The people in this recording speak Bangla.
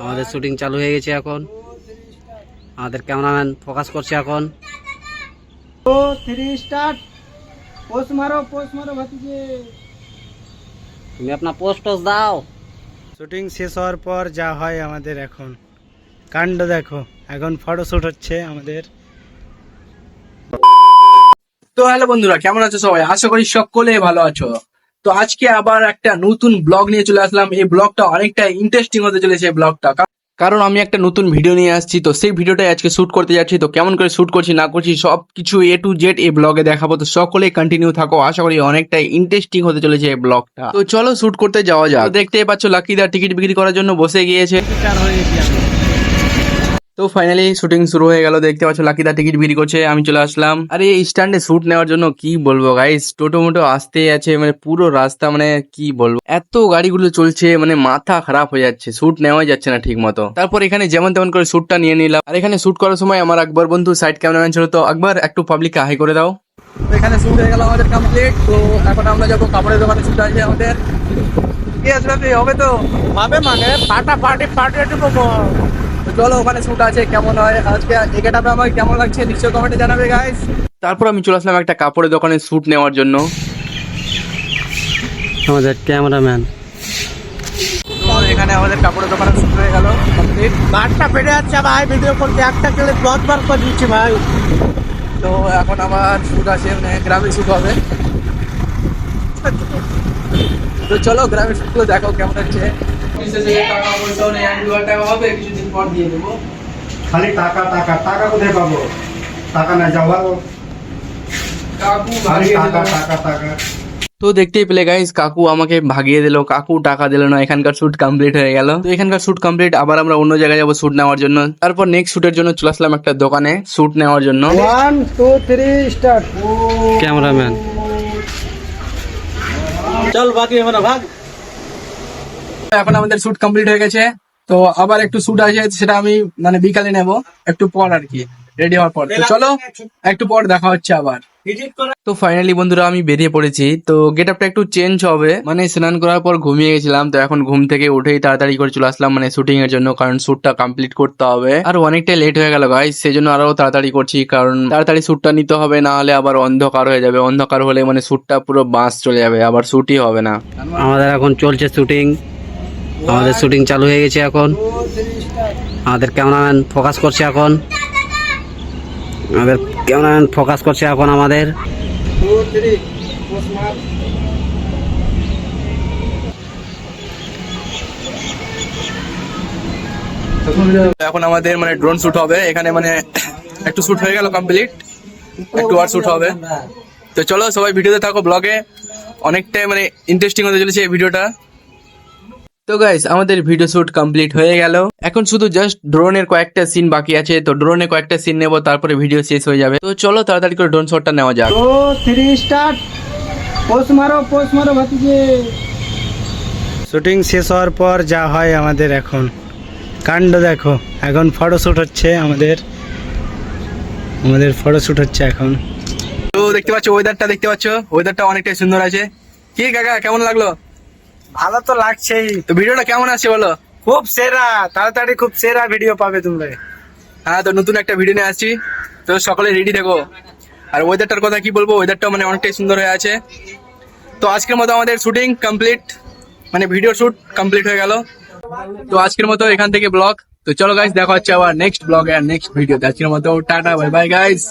আমাদের শুটিং চালু হয়ে গেছে এখন। আমাদের ক্যামেরাম্যান ফোকাস করছে এখন। তুমি আপনার পোস্ট দাও। শুটিং শেষ হওয়ার পর যা হয় আমাদের এখন। কাণ্ড দেখো এখন ফটোশ্যুট হচ্ছে আমাদের। তো হ্যালো বন্ধুরা কেমন আছো সবাই? আশা করি সকলে ভালো আছো। তো আজকে আবার একটা নতুন ব্লগ নিয়ে চলে আসলাম। এই ব্লগটা অনেকটা ইন্টারেস্টিং হতে চলেছে এই ব্লগটা। কারণ আমি একটা নতুন ভিডিও নিয়ে আসছি, তো সেই ভিডিওটাই আজকে শ্যুট করতে যাচ্ছি। তো কেমন করে শুট করছি, না করছি সব কিছু এ টু জেড এই ব্লগে দেখাবো। তো সকলে কন্টিনিউ থাকো, আশা করি অনেকটাই ইন্টারেস্টিং হতে চলেছে এই ব্লগটা। তো চলো শুট করতে যাওয়া যাক। দেখতেই পাচ্ছ লাকিদা টিকিট বিক্রি করার জন্য বসে গিয়েছে। তো ফাইনালি শুটিং শুরু হয়ে গেল দেখতে পাচ্ছ লাকিদা টিকিট বিক্রি করছে আমি চলে আসলাম আরে এই স্ট্যান্ডে শুট নেওয়ার জন্য কি বলব গাইস টোটো মোটো আসতে আছে মানে পুরো রাস্তা মানে কি বলব এত গাড়িগুলো চলছে মানে মাথা খারাপ হয়ে যাচ্ছে শুট নেওয়াই যাচ্ছে না ঠিক মতো তারপর এখানে যেমন তেমন করে শুটটা নিয়ে নিলাম আর এখানে শুট করার সময় আমার আকবর বন্ধু সাইড ক্যামেরাম্যান ছিল তো আকবর একটু পাবলিককে হাই করে দাও এখানে শুট হয়ে গেল আমাদের কমপ্লিট তো এখন আমরা যাব কাপড়ের দোকানে শুট আছে আমাদের কি আসবে হবে তো পাবে মানে পার্টি পার্টি তো চলো ওখানে শুট আছে কেমন হয়? আজকে এগেটাপে আমাকে কেমন লাগছে নিশ্চয় কমেন্টে জানাবে গাইস তারপর আমি চলে আসলাম একটা কাপড়ের দোকানে শুট নেওয়ার জন্য। আমাদের ক্যামেরাম্যান। তো এখানে আমাদের কাপড়ের দোকানে শুট হয়ে গেল কমপ্লিট বারটা পেটে যাচ্ছে ভাই ভিডিও করতে একটা গেলে দশ বার করে দিচ্ছি ভাই। তো এখন আমার শুট আছে মানে গ্রামে শুট হবে। তো চলো গ্রামের শুটগুলো দেখো কেমন হচ্ছে। টাকা পয়সাও নেই এক দু হাজার টাকা হবে কিছুদিন পর দিয়ে দেবো। খালি টাকা টাকা টাকা কোথায় পাবো? টাকা না যাওয়া কাকু খালি ভাগিয়ে টাকা দিল। টাকা টাকা। তো দেখতেই পেলে গাইস কাকু আমাকে ভাগিয়ে দিল। কাকু টাকা দিল না এখানকার শুট কমপ্লিট হয়ে গেল। তো এখানকার শুট কমপ্লিট আবার আমরা অন্য জায়গায় যাব শুট নেওয়ার জন্য। তারপর নেক্সট শুটের জন্য চলে আসলাম একটা দোকানে শুট নেওয়ার জন্য। One two three start cameraman চল বাকি হবে না ভাগ। এখন আমাদের শুট কমপ্লিট হয়ে গেছে। তো আবার একটু শুট আছে সেটা আমি মানে বিকালে নেব। একটু পর আর কি রেডি হওয়ার পর। তো চলো একটু পর দেখা হচ্ছে আবার। তো ফাইনালি বন্ধুরা আমি বেরিয়ে পড়েছি। তো গেট আপটা একটু চেঞ্জ হবে। মানে স্নান করার পর ঘুমিয়ে গেছিলাম। তো এখন ঘুম থেকে উঠেই তাড়াতাড়ি করে চলে আসলাম মানে শুটিং এর জন্য। কারণ শুটটা কমপ্লিট করতে হবে। আর অনেকটাই লেট হয়ে গেল গাইস সেই জন্য আরও তাড়াতাড়ি করছি। কারণ তাড়াতাড়ি শুটটা নিতে হবে। না হলে আবার অন্ধকার হয়ে যাবে। অন্ধকার হলে মানে শুটটা পুরো বাঁশ চলে যাবে। আবার শুটই হবে না। আমাদের এখন চলছে শুটিং আমাদের শুটিং চালু হয়ে গেছে এখন। আমাদের ক্যামেরাম্যান ফোকাস করছে এখন। আমাদের ক্যামেরাম্যান ফোকাস করছে এখন আমাদের। এখন আমাদের মানে ড্রোন শুট হবে। এখানে মানে একটু শুট হয়ে গেল কমপ্লিট একটু আর শুট হবে। তো চলো সবাই ভিডিওতে থাকো ব্লগে অনেকটাই মানে ইন্টারেস্টিং হতে চলেছে এই ভিডিওটা। তো গাইস আমাদের ভিডিও শ্যুট কমপ্লিট হয়ে গেল। এখন শুধু জাস্ট ড্রোনের কয়েকটা সিন বাকি আছে তো ড্রোনে কয়েকটা সিন নেব তারপরে ভিডিও শেষ হয়ে যাবে। তো চলো তাড়াতাড়ি করে ড্রোন শটটা নেওয়া যাক। তো থ্রি স্টার্ট পোস মারো পোস মারো ভাতিজি। শুটিং শেষ হওয়ার পর যা হয় আমাদের এখন। কাণ্ড দেখো এখন ফটোশ্যুট হচ্ছে আমাদের। আমাদের ফটোশ্যুট হচ্ছে এখন। তো দেখতে পাচ্ছ ওয়েদারটা দেখতে পাচ্ছ ওয়েদারটা অনেকটাই সুন্দর আছে। কি কাকা কেমন লাগল? ভালো তো লাগছেই। তো ভিডিওটা কেমন আছে বলো? খুব সেরা তাড়াতাড়ি খুব সেরা ভিডিও পাবে তোমরা। হ্যাঁ তো নতুন একটা ভিডিও নিয়ে আসছি। তো সকলে রেডি থেকো আর ওয়েদারটার কথা কি বলব? ওয়েদারটা মানে অনেকটাই সুন্দর হয়ে আছে। তো আজকের মতো আমাদের শুটিং কমপ্লিট মানে ভিডিও শুট কমপ্লিট হয়ে গেল। তো আজকের মতো এখান থেকে ব্লগ তো চলো গাইস দেখা হচ্ছে আবার নেক্সট ব্লগ আর নেক্সট ভিডিও আজকের মতো টাটা বাই বাই গাইস